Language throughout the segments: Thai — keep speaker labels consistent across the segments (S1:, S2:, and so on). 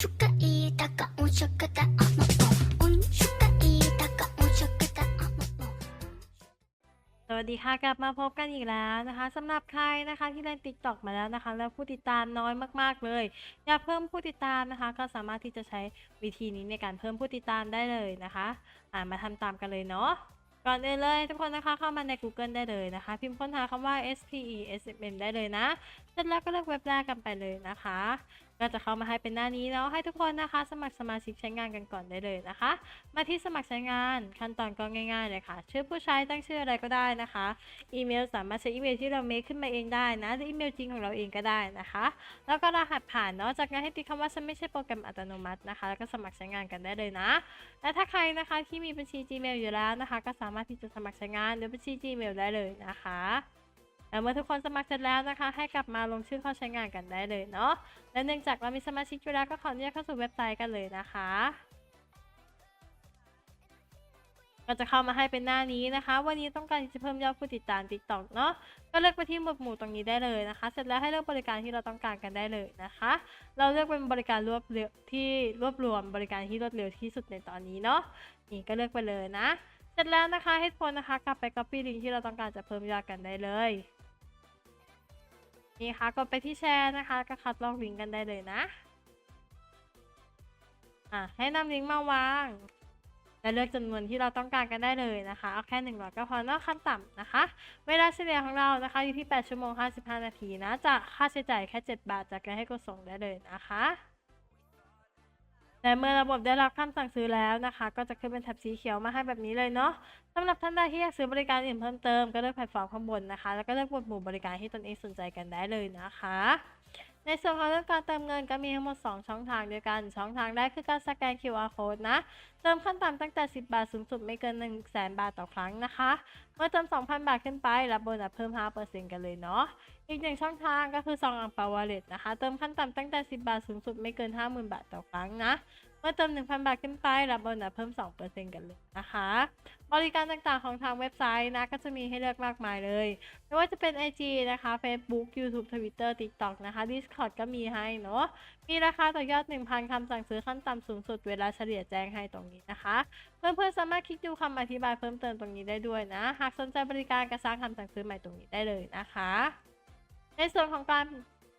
S1: สวัสดีค่ะกลับมาพบกันอีกแล้วนะคะสำหรับใครนะคะที่เล่น TikTok มาแล้วนะคะ แล้วผู้ติดตามน้อยมากๆเลย อยากเพิ่มผู้ติดตามนะคะ ก็สามารถที่จะใช้วิธีนี้ในการเพิ่มผู้ติดตามได้เลยนะคะอ่ามาทำตามกันเลยเนาะก่อนอื่นเลยทุกคนนะคะเข้ามาใน Google ได้เลยนะคะ พิมพ์ค้นหาคำว่า S P E S M M ได้เลยนะเสร็จแล้วก็เลือกเว็บแรกกันไปเลยนะคะ ก็จะเข้ามาให้เป็นหน้านี้แล้วให้ทุกคนนะคะ สมัครสมาชิกใช้งานกันก่อนได้เลยนะคะ มาที่สมัครใช้งานขั้นตอนก็ง่ายๆเลยค่ะ ชื่อผู้ใช้ตั้งชื่ออะไรก็ได้นะคะ อีเมลสามารถใช้อีเมลที่เราเมคขึ้นมาเองได้นะหรืออีเมลจริงของเราเองก็ได้นะคะ แล้วก็รหัสผ่านเนาะจากนั้นให้ติ๊กคำว่าฉันไม่ใช่โปรแกรมอัตโนมัตินะคะ แล้วก็สมัครใช้งานกันได้เลยนะ และถ้าใครนะคะที่มีบัญชี Gmail อยู่แล้วนะคะ ก็สามารถที่จะสมัครใช้งานด้วยบัญชี Gmail ได้เลยนะคะ แล้วเมื่อทุกคนสมัครเสร็จแล้วนะคะ ให้กลับมาลงชื่อเข้าใช้งานกันได้เลยเนาะและเนื่องจากเรามีสมาชิกอยู่แล้วก็ขออนุญาตเข้าสู่เว็บไซต์กันเลยนะคะก็จะเข้ามาให้เป็นหน้านี้นะคะ วันนี้ต้องการจะเพิ่มยอดผู้ติดตาม TikTok เนาะก็เลือกไปที่หมวดหมู่ตรงนี้ได้เลยนะคะ เสร็จแล้วให้เลือกบริการที่เราต้องการกันได้เลยนะคะ เราเลือกเป็นบริการรวบเร็วที่รวบรวมบริการที่รวดเร็วที่สุดในตอนนี้เนาะนี่ก็เลือกไปเลยนะ เสร็จแล้วนะคะให้ทุกคนนะคะกลับไป copy ลิงก์ที่เราต้องการจะเพิ่มยอดกันได้เลย นี่ค่ะกดไปที่แชร์นะคะก็คัดลอกลิงก์กันได้เลยนะอะให้นำลิงก์มาวาง และเลือกจำนวนที่เราต้องการกันได้เลยนะคะ เอาแค่1นึ่งร้อยก็พอนอกขั้นต่ำนะคะ เวลาเฉลี่ยของเรานะคะอยู่ที่ 8 ชั่วโมง 55 นาทีนะจะค่าใช้จ่ายแค่ 7 บาทจากการให้กดส่งได้เลยนะคะ และเมื่อระบบได้รับคำสั่งซื้อแล้วนะคะ ก็จะขึ้นเป็นแถบสีเขียวมาให้แบบนี้เลยเนาะสำหรับท่านใดที่อยากซื้อบริการอื่นเพิ่มเติมก็เลือกแพลตฟอร์มข้างบนนะคะ แล้วก็เลือกหมวดหมู่บริการที่ตนเองสนใจกันได้เลยนะคะ ในส่วนของเรื่องการเติมเงินก็มีทั้งหมด 2 ช่องทางด้วยกัน ช่องทางแรกคือการสแกน QR code นะ เติมขั้นต่ำตั้งแต่ 10 บาทสูงสุดไม่เกิน 1 0 0 0 0แบาทต่อครั้งนะคะ เมื่อเติม 2,000 บาทขึ้นไป รับโบนัสเพิ่ม 5%กันเลยเนาะ อีกหนึ่งช่องทางก็คือซองอังเปาวอลเล็ตนะคะ เติมขั้นต่ำตั้งแต่ 10 บาทสูงสุดไม่เกิน 50,000 บาทต่อครั้งนะ เมื่อเติม 1,000 บาทขึ้นไปรับโบนัสเพิ่ม 2%กันเลยนะคะ บริการต่างๆของทางเว็บไซต์นะ ก็จะมีให้เลือกมากมายเลย ไม่ว่าจะเป็น IG นะคะ Facebook YouTube Twitter TikTok นะคะ Discord ก็มีให้เนาะ มีราคาต่อยอด 1,000 คำสั่งซื้อขั้นต่ำสูงสุดเวลาเฉลี่ยแจ้งให้ตรงนี้นะคะ เพื่อนๆ สามารถคลิกดูคำอธิบายเพิ่มเติมตรงนี้ได้ด้วยนะ หากสนใจบริการกระสร้างคำสั่งซื้อใหม่ตรงนี้ได้เลยนะคะ ในส่วนของการ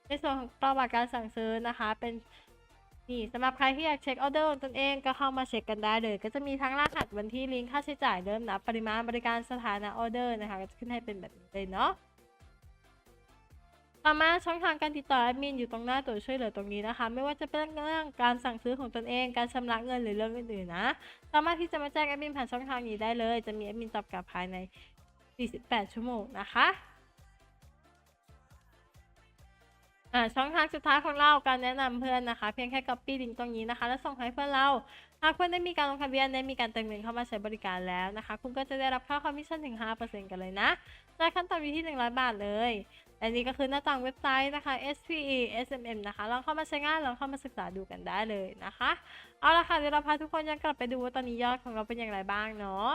S1: ในส่วนของประวัติการสั่งซื้อนะคะ เป็น นี่สำหรับใครที่อยากเช็คออเดอร์ของตนเองก็เข้ามาเช็คกันได้เลย ก็จะมีทั้งรหัสวันที่ลิงก์ค่าใช้จ่ายเริ่มนับปริมาณบริการสถานะออเดอร์นะคะก็จะขึ้นให้เป็นแบบนี้เลยเนาะต่อมาช่องทางการติดต่อแอดมินอยู่ตรงหน้าตัวช่วยเหลือตรงนี้นะคะ ไม่ว่าจะเป็นเรื่องการสั่งซื้อของตนเอง การชำระเงินหรือเรื่องอื่นๆนะ สามารถที่จะมาแจ้งแอดมินผ่านช่องทางนี้ได้เลย จะมีแอดมินตอบกลับภายใน 48 ชั่วโมงนะคะ อ่าช่องทางสุดท้ายของเราการแนะนำเพื่อนนะคะ เพียงแค่ copy ลิงก์ตรงนี้นะคะ แล้วส่งให้เพื่อนเรา หากเพื่อนได้มีการลงทะเบียนได้มีการเติมเงินเข้ามาใช้บริการแล้วนะคะ คุณก็จะได้รับค่าคอมมิชชั่นถึง 5%กันเลยนะจายขั้นต่ำอยู่ที่ 100 บาทเลยและนี่ก็คือหน้าต่างเว็บไซต์นะคะ SPE SMM นะคะ ลองเข้ามาใช้งาน ลองเข้ามาศึกษาดูกันได้เลยนะคะ เอาละค่ะ เดี๋ยวเราพาทุกคนย้อนกลับไปดูว่าตอนนี้ยอดของเราเป็นอย่างไรบ้างเนาะ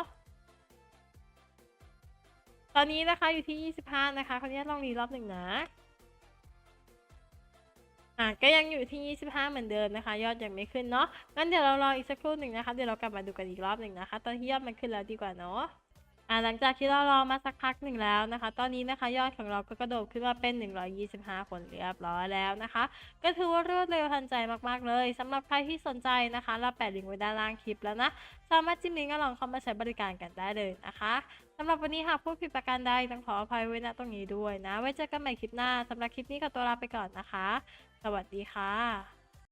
S1: ตอนนี้นะคะอยู่ที่ 25 นะคะขออนุญาตลองรีรอบหนึ่งนะ อะก็ยังอยู่ที่ 25 เหมือนเดิมนะคะ ยอดยังไม่ขึ้นเนาะงั้นเดี๋ยวเรารออีกสักครู่หนึ่งนะคะเดี๋ยวเรากลับมาดูกันอีกรอบหนึ่งนะคะ ตอนที่ยอดมันขึ้นแล้วดีกว่าเนาะอ่าหลังจากที่เรารอมาสักพักหนึ่งแล้วนะคะ ตอนนี้นะคะยอดของเราก็กระโดดขึ้นมาเป็น 125 คนเรียบร้อยแล้วนะคะ ก็ถือว่ารวดเร็วทันใจมากๆเลยสำหรับใครที่สนใจนะคะเราแปะลิงก์ไว้ด้านล่างคลิปแล้วนะ สามารถจิ้มลิงก์ก็ลองเข้ามาใช้บริการกันได้เลยนะคะสำหรับวันนี้หากพูดผิดประการใดต้องขออภัยไว้ณตรงนี้ด้วยนะ ไว้เจอกันใหม่คลิปหน้าสำหรับคลิปนี้ขอตัวลาไปก่อนนะคะ สวัสดีค่ะ